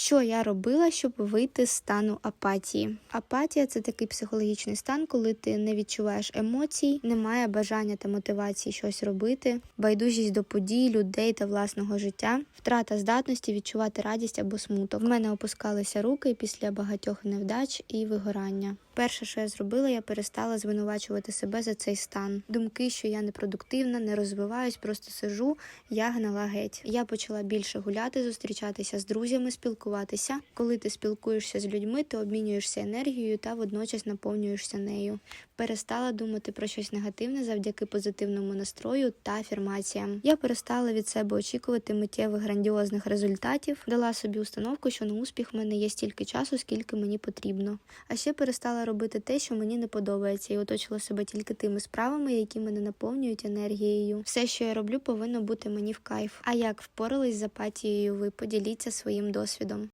Що я робила, щоб вийти з стану апатії? Апатія це такий психологічний стан, коли ти не відчуваєш емоцій, немає бажання та мотивації щось робити, байдужість до подій, людей та власного життя, втрата здатності відчувати радість або смуток. В мене опускалися руки після багатьох невдач і вигорання. Перше, що я зробила, я перестала звинувачувати себе за цей стан. Думки, що я непродуктивна, не розвиваюсь, просто сижу, я гнала геть. Я почала більше гуляти, зустрічатися з друзями, спілкуватися. Коли ти спілкуєшся з людьми, ти обмінюєшся енергією та водночас наповнюєшся нею. Перестала думати про щось негативне завдяки позитивному настрою та афірмаціям. Я перестала від себе очікувати миттєвих грандіозних результатів, дала собі установку, що на успіх в мене є стільки часу, скільки мені потрібно. А ще перестала робити те, що мені не подобається, і оточила себе тільки тими справами, які мене наповнюють енергією. Все, що я роблю, повинно бути мені в кайф. А як впорались з апатією, ви поділіться своїм досвідом.